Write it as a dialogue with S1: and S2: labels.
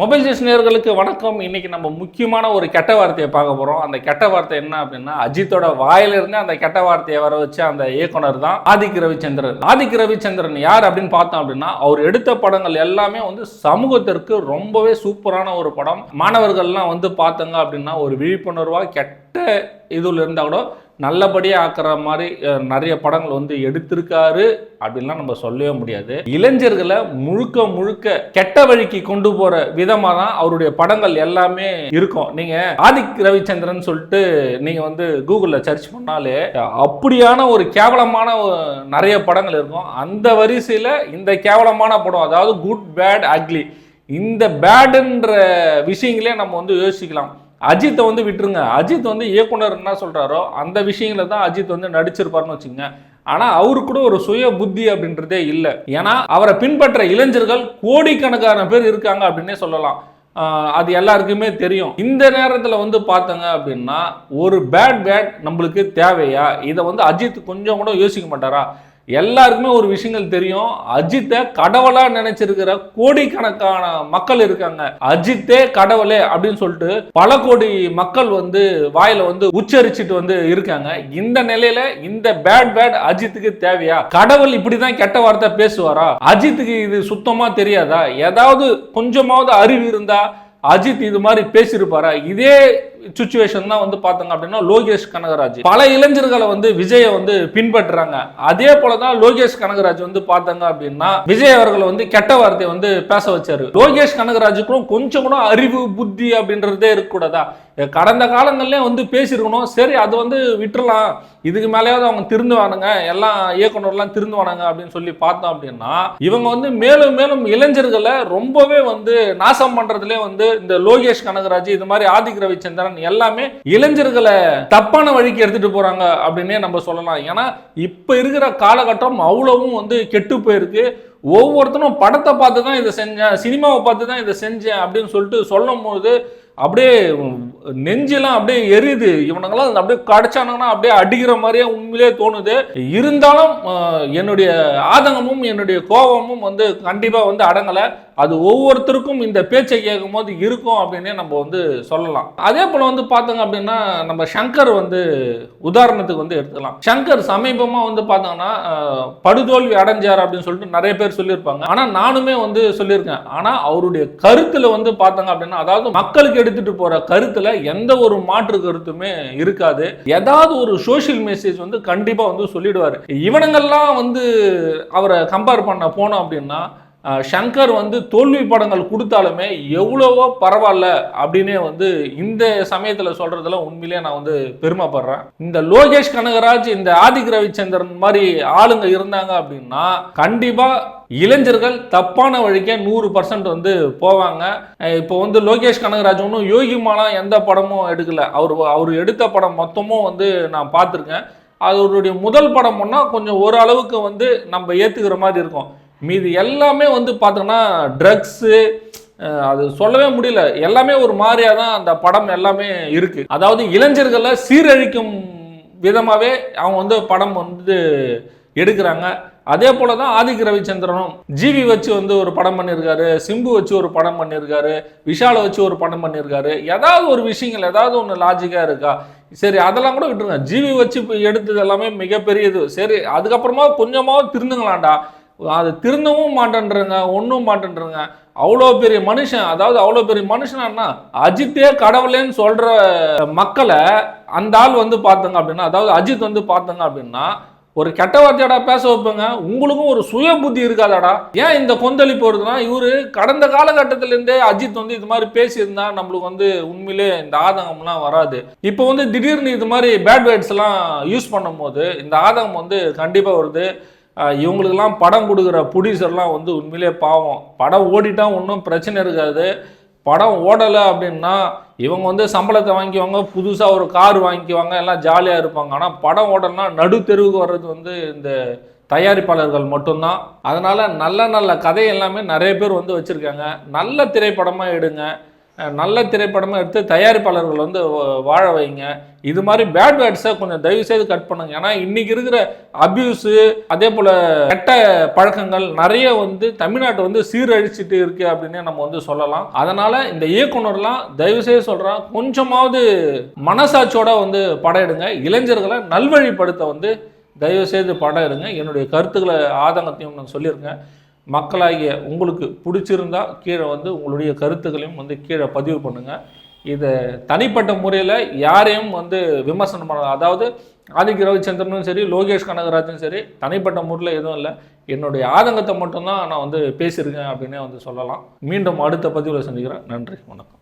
S1: Mobile ஜெஸ் நேயர்களுக்கு வணக்கம். இன்னைக்கு நம்ம முக்கியமான ஒரு கெட்ட வார்த்தையை பார்க்க போகிறோம் அந்த கெட்ட வார்த்தை என்ன அப்படின்னா அஜித்தோட வாயிலிருந்து அந்த கெட்ட வார்த்தையை வர வச்ச அந்த இயக்குனர் தான் ஆதிக் ரவிச்சந்திரன். ஆதிக் ரவிச்சந்திரன் யார் அப்படின்னு பார்த்தோம் அப்படின்னா அவர் எடுத்த படங்கள் எல்லாமே வந்து சமூகத்திற்கு ரொம்பவே சூப்பரான ஒரு படம். மாணவர்கள்லாம் வந்து பார்த்தாங்க அப்படின்னா ஒரு விழிப்புணர்வாக கெட்ட இதில் இருந்தால் கூட நல்லபடியாக ஆக்கிற மாதிரி நிறைய படங்கள் வந்து எடுத்திருக்காரு. அப்படின்லாம் நம்ம சொல்லவே முடியாது. இளைஞர்களை முழுக்க முழுக்க கெட்ட வழிக்கு கொண்டு போற விதமாக தான் அவருடைய படங்கள் எல்லாமே இருக்கும். நீங்க ஆதிக் ரவிச்சந்திரன் சொல்லிட்டு நீங்க வந்து கூகுளில் சர்ச் பண்ணாலே அப்படியான ஒரு கேவலமான நிறைய படங்கள் இருக்கும். அந்த வரிசையில் இந்த கேவலமான படம் அதாவது குட் பேட் அக்லி இந்த பேடுன்ற விஷயங்களே நம்ம வந்து யோசிக்கலாம். அஜித்தை வந்து விட்டுருங்க. அஜித் வந்து இயக்குனர் என்ன சொல்கிறாரோ அந்த விஷயங்கள தான் அஜித் வந்து நடிச்சிருப்பாருன்னு வச்சுக்கோங்க. ஆனால் அவரு கூட ஒரு சுய புத்தி அப்படின்றதே இல்லை. ஏன்னா அவரை பின்பற்ற இளைஞர்கள் கோடிக்கணக்கான பேர் இருக்காங்க அப்படின்னே சொல்லலாம். அது எல்லாருக்குமே தெரியும். இந்த நேரத்தில் வந்து பார்த்தங்க அப்படின்னா ஒரு பேட் பேட் நம்மளுக்கு தேவையா? இதை வந்து அஜித் கொஞ்சம் கூட யோசிக்க மாட்டாரா? எல்லாருக்குமே ஒரு விஷயங்கள் தெரியும். அஜித்தை கடவுளா நினைச்சிருக்கிற கோடிக்கணக்கான மக்கள் இருக்காங்க. அஜித்தே கடவுளே அப்படின்னு சொல்லிட்டு பல கோடி மக்கள் வந்து வாயில வந்து உச்சரிச்சுட்டு வந்து இருக்காங்க. இந்த நிலையில இந்த பேட் பேட் அஜித்துக்கு தேவையா? கடவுள் இப்படிதான் கெட்ட வார்த்தை பேசுவாரா? அஜித்துக்கு இது சுத்தமா தெரியாதா? ஏதாவது கொஞ்சமாவது அறிவு இருந்தா அஜித் இது மாதிரி பேசியிருப்பாரா? இதே சுச்சுவேஷன் தான் வந்து பார்த்தாங்க அப்படின்னா லோகேஷ் கனகராஜ். பல இளைஞர்களை வந்து விஜயை வந்து பின்பற்றுறாங்க. அதே போல தான் லோகேஷ் கனகராஜ் வந்து பார்த்தாங்க அப்படின்னா விஜய் அவர்களை வந்து கெட்ட வார்த்தையை வந்து பேச வச்சாரு. லோகேஷ் கனகராஜுக்கும் கொஞ்சம் கூட அறிவு புத்தி அப்படின்றதே இருக்கக்கூடாதா? கடந்த காலங்கள்லயே வந்து பேசியிருக்கணும். சரி அது வந்து விட்டுறலாம். இதுக்கு மேலேயாவது அவங்க திருந்து வானுங்க எல்லாம் இயக்குனர்லாம் திருந்து வானுங்க அப்படின்னு சொல்லி பார்த்தோம் அப்படின்னா இவங்க வந்து மேலும் மேலும் இளைஞர்களை ரொம்பவே வந்து நாசம் பண்றதுலேயே வந்து இந்த லோகேஷ் கனகராஜ் இது மாதிரி ஆதிக் ரவிச்சந்திரன் எல்லாமே இளைஞர்களை தப்பான வழிக்கு எடுத்துட்டு போறாங்க அப்படின்னே நம்ம சொல்லலாம். ஏன்னா இப்ப இருக்கிற காலகட்டம் அவ்வளவும் வந்து கெட்டு போயிருக்கு. ஒவ்வொருத்தனும் படத்தை பார்த்து தான் இதை செஞ்சேன் சினிமாவை பார்த்து தான் இதை செஞ்சேன் அப்படின்னு சொல்லிட்டு சொல்லும் போது அப்படியே நெஞ்செல்லாம் அப்படியே எரியுது. இவனுங்கெல்லாம் அப்படியே கடைச்சானுங்கன்னா அப்படியே அடிக்கிற மாதிரியே உண்மையிலே தோணுது. இருந்தாலும் என்னுடைய ஆதங்கமும் என்னுடைய கோபமும் வந்து கண்டிப்பாக வந்து அடங்கலை. அது ஒவ்வொருத்தருக்கும் இந்த பேச்சை கேட்கும் போது இருக்கும் அப்படின்னே நம்ம வந்து சொல்லலாம். அதே போல வந்து பார்த்தோங்க அப்படின்னா நம்ம சங்கர் வந்து உதாரணத்துக்கு வந்து எடுத்துக்கலாம். சங்கர் சமீபமாக வந்து பார்த்தோங்கன்னா படுதோல்வி அடைஞ்சார் அப்படின்னு சொல்லிட்டு நிறைய பேர் சொல்லியிருப்பாங்க. ஆனால் நானுமே வந்து சொல்லியிருக்கேன். ஆனால் அவருடைய கருத்தில் வந்து பார்த்தாங்க அப்படின்னா அதாவது மக்களுக்கு எடுத்துகிட்டு போகிற கருத்தில் எந்த ஒரு மாற்று கருத்துமே இருக்காது. ஏதாவது ஒரு சோஷியல் மெசேஜ் வந்து கண்டிப்பாக வந்து சொல்லிடுவார். இவனுங்கெல்லாம் வந்து அவரை கம்பேர் பண்ண போனோம் அப்படின்னா ஷங்கர் சங்கர் வந்து தோல்வி படங்கள் கொடுத்தாலுமே எவ்வளவோ பரவாயில்ல அப்படின்னே வந்து இந்த சமயத்தில் சொல்கிறதுல உண்மையிலேயே நான் வந்து பெருமைப்படுறேன். இந்த லோகேஷ் கனகராஜ் இந்த ஆதிக் ரவிச்சந்திரன் மாதிரி ஆளுங்க இருந்தாங்க அப்படின்னா கண்டிப்பாக இளைஞர்கள் தப்பான வழிக்கே நூறு பர்சன்ட் வந்து போவாங்க. இப்போ வந்து லோகேஷ் கனகராஜ் ஒன்றும் யோகிமாலாம் எந்த படமும் எடுக்கலை. அவர் அவர் எடுத்த படம் மொத்தமும் வந்து நான் பார்த்துருக்கேன். அவருடைய முதல் படம் ஒன்றா கொஞ்சம் ஓரளவுக்கு வந்து நம்ம ஏற்றுக்கிற மாதிரி இருக்கும். மீதி எல்லாமே வந்து பார்த்தோன்னா ட்ரக்ஸு அது சொல்லவே முடியல. எல்லாமே ஒரு மாதிரியாக தான் அந்த படம் எல்லாமே இருக்குது அதாவது இளைஞர்களை சீரழிக்கும் விதமாகவே அவங்க வந்து படம் வந்து எடுக்கிறாங்க. அதே போல தான் ஆதிக் ரவிச்சந்திரனும் ஜிவி வச்சு வந்து ஒரு படம் பண்ணியிருக்காரு சிம்பு வச்சு ஒரு படம் பண்ணியிருக்காரு விஷாலை வச்சு ஒரு படம் பண்ணியிருக்காரு ஏதாவது ஒரு விஷயங்கள் ஏதாவது ஒன்று லாஜிக்காக இருக்கா? சரி அதெல்லாம் கூட விட்டுருங்க. ஜிவி வச்சு இப்போ எடுத்தது எல்லாமே மிகப்பெரிய இது. சரி அதுக்கப்புறமா கொஞ்சமாவது திருந்துங்களாண்டா? அதை திருந்தவும் மாட்டேன்றங்க ஒன்றும் மாட்டேன்றங்க. அவ்வளோ பெரிய மனுஷன் அதாவது அவ்வளோ பெரிய மனுஷனா அஜித்தே கடவுளேன்னு சொல்கிற மக்களை அந்த ஆள் வந்து பார்த்தங்க அப்படின்னா அதாவது அஜித் வந்து பார்த்தங்க அப்படின்னா ஒரு கெட்ட வார்த்தையாடா பேச வைப்பேங்க. உங்களுக்கும் ஒரு சுய புத்தி இருக்காதாடா. ஏன் இந்த கொந்தளிப்பு வருதுன்னா இவரு கடந்த காலகட்டத்திலேருந்தே அஜித் வந்து இது மாதிரி பேசியிருந்தா நம்மளுக்கு வந்து உண்மையிலே இந்த ஆதங்கம்லாம் வராது. இப்போ வந்து திடீர்னு இது மாதிரி பேட் வேர்ட்ஸ்லாம் யூஸ் பண்ணும்போது இந்த ஆதங்கம் வந்து கண்டிப்பாக வருது. இவங்களுக்கெல்லாம் படம் கொடுக்குற ப்ரொடியூசர்லாம் வந்து உண்மையிலே பாவம். படம் ஓடிட்டா ஒன்றும் பிரச்சனை இருக்காது. படம் ஓடலை அப்படின்னா இவங்க வந்து சம்பளத்தை வாங்கிக்குவாங்க புதுசாக ஒரு கார் வாங்கிக்குவாங்க எல்லாம் ஜாலியாக இருப்பாங்க. ஆனால் படம் ஓடலைன்னா நடு தெருவுக்கு வர்றது வந்து இந்த தயாரிப்பாளர்கள் மட்டும்தான். அதனால் நல்ல நல்ல கதை எல்லாமே நிறைய பேர் வந்து வச்சுருக்காங்க. நல்ல திரைப்படமாக எடுங்க. நல்ல திரைப்படமாக எடுத்து தயாரிப்பாளர்கள் வந்து வாழ வைங்க. இது மாதிரி பேட் வேர்ட்ஸை கொஞ்சம் தயவு செய்து கட் பண்ணுங்க. ஏன்னா இன்னைக்கு இருக்கிற அபியூஸு அதே போல் கெட்ட பழக்கங்கள் நிறைய வந்து தமிழ்நாட்டை வந்து சீரழிச்சிட்டு இருக்கு அப்படின்னு நம்ம வந்து சொல்லலாம். அதனால இந்த இயக்குனர்லாம் தயவு செய்து சொல்கிறான் கொஞ்சமாவது மனசாட்சியோட வந்து படம் எடுங்க இளைஞர்களை நல்வழிப்படுத்த வந்து தயவு செய்து படம் எடுங்க என்னுடைய கருத்துக்களை ஆதங்கத்தையும் நான் சொல்லியிருக்கேன். மக்களாகிய உங்களுக்கு பிடிச்சிருந்தா கீழே வந்து உங்களுடைய கருத்துக்களையும் வந்து கீழே பதிவு பண்ணுங்கள் இதை தனிப்பட்ட முறையில் யாரையும் வந்து விமர்சனம் பண்ண அதாவது ஆதிக்க ரவிச்சந்திரனும் சரி லோகேஷ் கனகராஜும் சரி தனிப்பட்ட முறையில் எதுவும் இல்லை. என்னுடைய ஆதங்கத்தை மட்டும்தான் நான் வந்து பேசியிருக்கேன் அப்படின்னே வந்து சொல்லலாம். மீண்டும் அடுத்த பதிவில் சந்திக்கிறேன். நன்றி வணக்கம்.